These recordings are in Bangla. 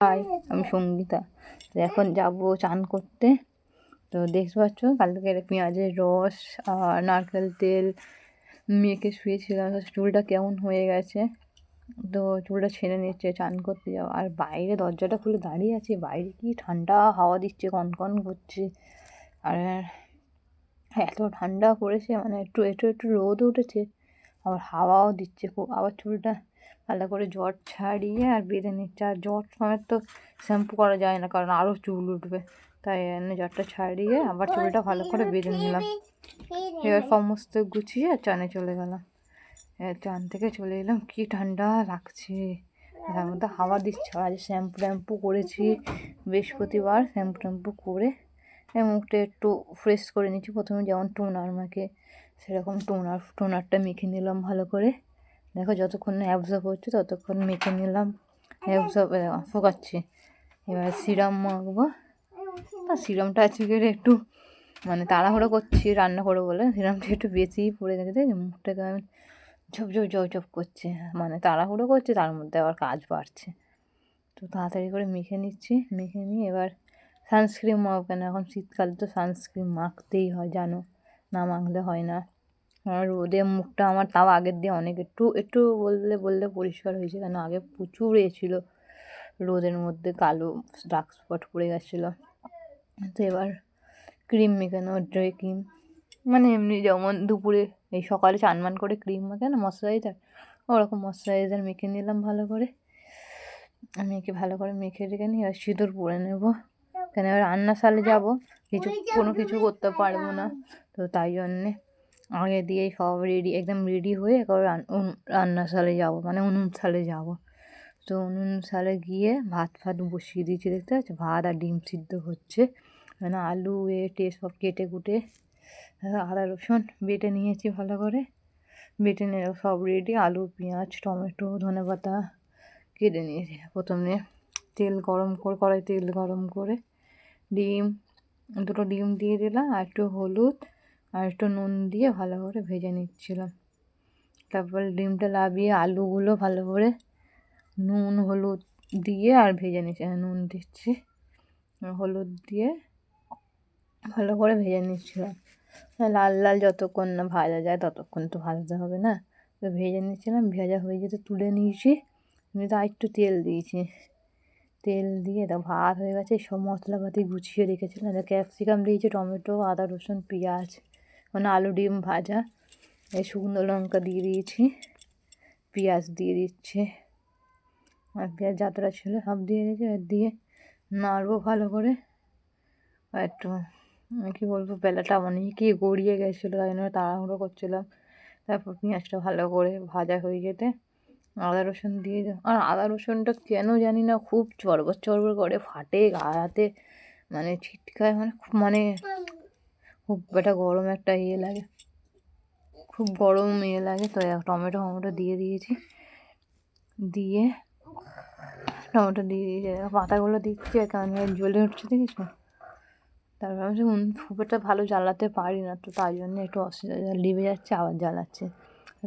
হাই, আমি সঙ্গীতা। তো এখন যাব চান করতে। তো দেখতে পাচ্ছ কালকের পেঁয়াজের রস আর নারকেল তেল মেখে শুয়েছিলাম। চুলটা কেমন হয়ে গেছে? তো চুলটা ছেড়ে নিচ্ছে, চান করতে যাওয়া আর বাইরে দরজাটা খুলে দাঁড়িয়ে আছি, বাইরে কি ঠান্ডা হাওয়া দিচ্ছে, কনকন করছে। আর এত ঠান্ডা পড়েছে মানে একটু একটু একটু রোদ উঠেছে, আবার হাওয়াও দিচ্ছে খুব। আবার চুলটা ভালো করে জট ছাড়িয়ে আর বেঁধে নিচ্ছে আর জট সমেত তো শ্যাম্পু করা যায় না, কারণ আরও চুল উঠবে। তাই এনে জটটা ছাড়িয়ে আবার চুলটা ভালো করে বেঁধে নিলাম। এবার সমস্ত গুছিয়ে চানে চলে গেলাম। চান থেকে চলে এলাম। কি ঠান্ডা লাগছে। তার মধ্যে হাওয়া দিচ্ছে। আজ শ্যাম্পু ট্যাম্পু করেছি। বৃহস্পতিবার শ্যাম্পু ট্যাম্পু করে মুখটা একটু ফ্রেশ করে নিচ্ছি। প্রথমে যেমন টোনার মাখে, সেরকম টোনার, টোনারটা মেখে নিলাম ভালো করে। দেখো যতক্ষণ না অ্যাবজর্ব হচ্ছে, ততক্ষণ মেখে নিলাম। অ্যাবজর্ব ফোকাচ্ছি। এবার সিরাম মাখবো। তা সিরামটা আজকে একটু মানে তাড়াহুড়ো করছি, রান্না করব বলে। সিরামটা একটু বেশিই পড়ে গেছে মুখটাকে আমি ঝপঝপ ঝপঝপ করছে। মানে তাড়াহুড়ো করছে, তার মধ্যে আবার কাজ বাড়ছে। তো তাড়াতাড়ি করে মেখে নিচ্ছি। মেখে নিয়ে এবার সানস্ক্রিন মাখবো কেন? এখন শীতকালে তো সানস্ক্রিন মাখতেই হয়, জানো? না মাখলে হয় না। আমার রোদে মুখটা আমার তাও আগের দিয়ে অনেক একটু একটু বললে বললে পরিষ্কার হয়েছে কেন? আগে প্রচুর এ ছিল। রোদের মধ্যে কালো ডার্ক স্পট পড়ে গেছিল। তো এবার ক্রিম মেখানো ড্রে ক্রিম মানে এমনি যেমন দুপুরে এই সকালে চানমান করে ক্রিম মাখে না ময়শ্চারাইজার ওরকম ময়শ্চারাইজার মেখে নিলাম ভালো করে। মেখে ভালো করে মেখে রেখে নিয়ে এবার সিঁদুর পরে নেব। কেন? এবার রান্নাশালে যাব। কিছু, কোনো কিছু করতে পারব না। তো তাই জন্যে আগে দিয়ে সব রেডি একদম রেডি হয়ে এবার রান্নাশালে যাব মানে উনুন শালে যাব। তো উনুন শালে গিয়ে ভাত ফাত বসিয়ে দিয়েছি, দেখতে পাচ্ছি? ভাত আর ডিম সিদ্ধ হচ্ছে। মানে আলু, এটে, সব কেটে কুটে আদা, রসুন বেটে নিয়েছি ভালো করে। বেটে নিয়ে সব রেডি আলু, পেঁয়াজ, টমেটো, ধনে পাতা কেটে নিয়েছি। প্রথমে তেল গরম করে কড়াই তেল গরম করে ডিম, দুটো ডিম দিয়ে দিলাম, আর একটু হলুদ আর একটু নুন দিয়ে ভালো করে ভেজে নিচ্ছিলাম। তারপর ডিমটা লাভিয়ে আলুগুলো ভালো করে নুন, হলুদ দিয়ে আর ভেজে নিচ্ছি নুন দিচ্ছি, হলুদ দিয়ে ভালো করে ভেজে নিচ্ছিলাম। লাল লাল যতক্ষণ না ভাজা যায় ততক্ষণ তো ভাজতে হবে না। তো ভেজে নিচ্ছিলাম, ভেজা হয়ে যেতে তুলে নিয়েছি। আমি তো একটু তেল দিয়েছি। তেল দিয়ে তো ভাত হয়ে গেছে, সব মশলাপাতি গুছিয়ে রেখেছিলাম। ক্যাপসিকাম দিয়েছি, টমেটো, আদা, রসুন, পেঁয়াজ মানে আলু ডিম ভাজা, এই শুকনো লঙ্কা দিয়ে দিয়েছি, পেঁয়াজ দিয়ে দিচ্ছে। আর পেঁয়াজ যাত্রা ছিল সব দিয়ে দিয়েছি আর দিয়ে নাড়বো ভালো করে। আর একটু কী বলব, বেলাটা অনেকই গড়িয়ে গেছিল, তাই জন্য তাড়াহুড়ো করছিলাম। তারপর পেঁয়াজটা ভালো করে ভাজা হয়ে যেতে আদা রসুন দিয়ে আর আদা রসুনটা কেন জানি না, খুব চড়বড় চড়বড় করে ফাটে গায়ে মানে ছিটকায় মানে খুব মানে খুব একটা গরম একটা ইয়ে লাগে। খুব গরম ইয়ে লাগে, তো টমেটো টমেটো দিয়ে দিয়েছি। দিয়ে টমেটো দিয়ে দিয়েছি, পাতাগুলো দিচ্ছি কারণ জ্বলে উঠছে দেখিস না তারপর আমি খুব একটা ভালো জ্বালাতে পারি না, তো তাই জন্য একটু অসুবিধা লিভে যাচ্ছে, আবার জ্বালাচ্ছে।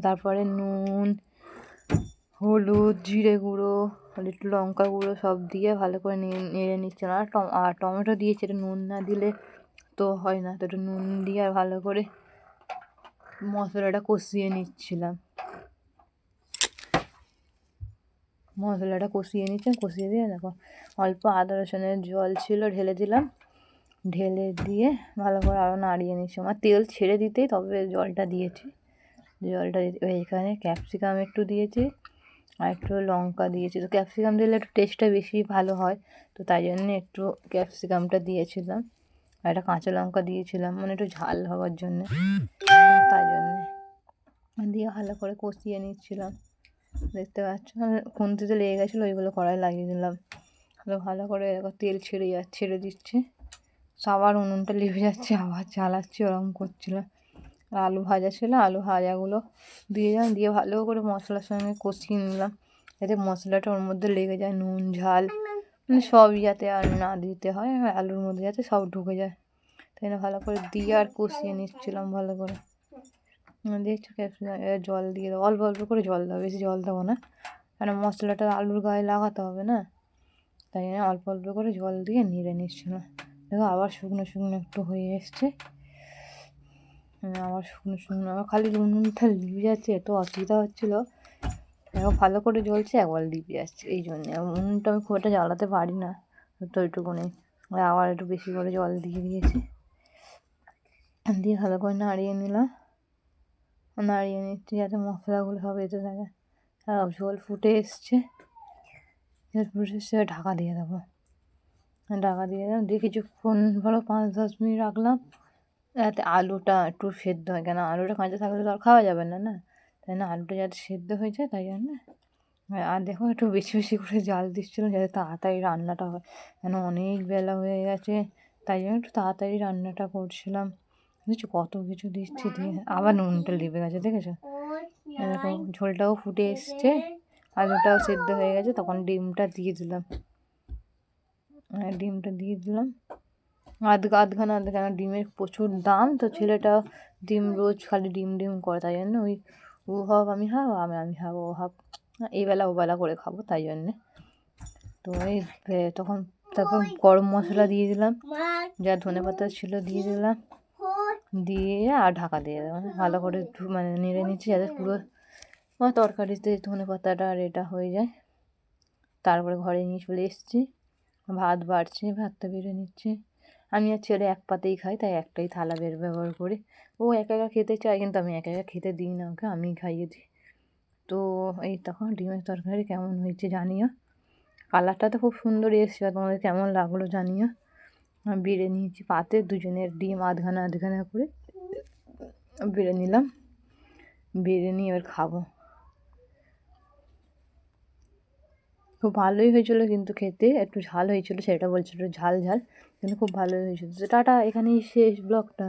তারপরে নুন, হলুদ, জিরে গুঁড়ো একটু লঙ্কা গুঁড়ো সব দিয়ে ভালো করে নিয়ে নেড়ে নিচ্ছে আর আর টমেটো দিয়েছি, এটা নুন না দিলে তো হয় না তো একটু নুন দিয়ে আর ভালো করে মশলাটা কষিয়ে নিচ্ছিলাম। মশলাটা কষিয়ে নিচ্ছিলাম, কষিয়ে দিয়ে দেখো, অল্প আদা, রসুনের জল ছিল, ঢেলে দিলাম। ঢেলে দিয়ে ভালো করে আরও নাড়িয়ে নিচ্ছি। আমার তেল ছেড়ে দিতেই তবে জলটা দিয়েছি। জলটা এখানে ক্যাপসিকাম একটু দিয়েছি আর একটু লঙ্কা দিয়েছি। তো ক্যাপসিকাম দিলে একটু টেস্টটা বেশি ভালো হয়, তো তাই জন্য একটু ক্যাপসিকামটা দিয়েছিলাম। একটা কাঁচা লঙ্কা দিয়েছিলাম মানে একটু ঝাল হওয়ার জন্যে। তাই জন্যে। দিয়ে ভালো করে কষিয়ে নিচ্ছিলাম। দেখতে পাচ্ছ? খুন্তিতে লেগে গেছিল, ওইগুলো কড়াই লাগিয়ে দিলাম। ভালো করে তেল ছেড়ে যা, ছেড়ে দিচ্ছে। আবার উনুনটা লিভে যাচ্ছে, আবার জ্বালাচ্ছি, ওরকম করছিলাম আর আলু ভাজা ছিল, আলু ভাজাগুলো দিয়ে যান দিয়ে ভালো করে মশলার সঙ্গে কষিয়ে নিলাম। যাতে মশলাটা ওর মধ্যে লেগে যায়, নুন, ঝাল। মানে সবই যাতে আর না দিতে হয় আলুর মধ্যে যাতে সব ঢুকে যায়। তাই না, ভালো করে দিয়ে আর কষিয়ে নিচ্ছিলাম ভালো করে। দেখছ জল দিয়ে দেবো অল্প অল্প করে জল দেবো বেশি জল দেবো না। কারণ মশলাটা আলুর গায়ে লাগাতে হবে না। তাই জন্য অল্প অল্প করে জল দিয়ে নেড়ে নিচ্ছিল দেখো আবার শুকনো শুকনো একটু হয়ে এসছে। আবার শুকনো শুকনো আমার খালি উনুনটা লিভে যাচ্ছে, এত অসুবিধা হচ্ছিল। দেখো ভালো করে জ্বলছে, একবার লিভে যাচ্ছে এই জন্যে। উনুনটা আমি খুব একটা জ্বালাতে পারি না, তো ওইটুকুনি আবার একটু বেশি করে জল দিয়ে দিয়েছি। দিয়ে ভালো করে নাড়িয়ে নিলাম। নাড়িয়ে নিচ্ছি যাতে মশলাগুলো সব এতে থাকে। আর ঝোল ফুটে এসছে। ফুটে এসছে ঢাকা দিয়ে দেবো। ঢাকা দিয়ে দেবো। দিয়ে কিছুক্ষণ ধরো পাঁচ, দশ মিনিট রাখলাম। যাতে আলুটা একটু সেদ্ধ হয়। কেন আলুটা কাঁচা থাকলে তো আর খাওয়া যাবে না না? তাই না? আলুটা যাতে সেদ্ধ হয়ে যায়, তাই জন্য। আর দেখো, একটু বেশি বেশি করে জাল দিচ্ছিলাম যাতে তাড়াতাড়ি রান্নাটা হয়। কেন অনেক বেলা হয়ে গেছে, তাই জন্য একটু তাড়াতাড়ি রান্নাটা করছিলাম। বুঝছ? কত কিছু দিচ্ছি দিয়ে। আবার নুনটা লেবে গেছে, দেখেছ? দেখো, ঝোলটাও ফুটে এসছে। আলুটাও সেদ্ধ হয়ে গেছে, তখন ডিমটা দিয়ে দিলাম। ডিমটা দিয়ে দিলাম। আধ, আধখানা আধখানা ডিমের প্রচুর দাম, তো ছেলেটা ডিম রোজ খালি ডিম ডিম করে, তাই জন্য ওই ও হাফ আমি হাফ আমি আমি হাফ ও হাফ এই বেলা ও বেলা করে খাব, তাই জন্যে। তো এই তখন তারপর গরম মশলা দিয়ে দিলাম। যা ধনে পাতা ছিল দিয়ে দিলাম। দিয়ে আর ঢাকা দিয়ে দেবো ভালো করে মানে নেড়ে নিচ্ছি যাতে পুরো তরকারিতে ধনে পাতাটা আর এটা হয়ে যায়। তারপরে ঘরে নিয়ে চলে এসেছি। ভাত বাড়ছে, ভাতটা বেড়ে নিচ্ছে। আমি আর ছেলে এক পাতেই খাই, তাই একটাই থালা বের ব্যবহার করি। ও একা একা খেতে চায়, কিন্তু আমি একা একা খেতে দিই না ওকে আমি খাইয়ে দিই। তো এই তখন ডিমের তরকারি কেমন হয়েছে জানিও? কালারটা তো খুব সুন্দর এসেছে তোমাদের কেমন লাগল জানিও? বেড়ে নিয়েছি পাতে, দুজনের ডিম আধখানা আধখানা করে বেড়ে নিলাম। বেড়ে নিয়ে এবার খাব। খুব ভালোই হয়েছিল কিন্তু খেতে, একটু ঝাল হয়েছিল, সেটা বলছিল ঝাল ঝাল, কিন্তু খুব ভালোই হয়েছিল। তো টাটা, এখানেই শেষ ব্লগটা।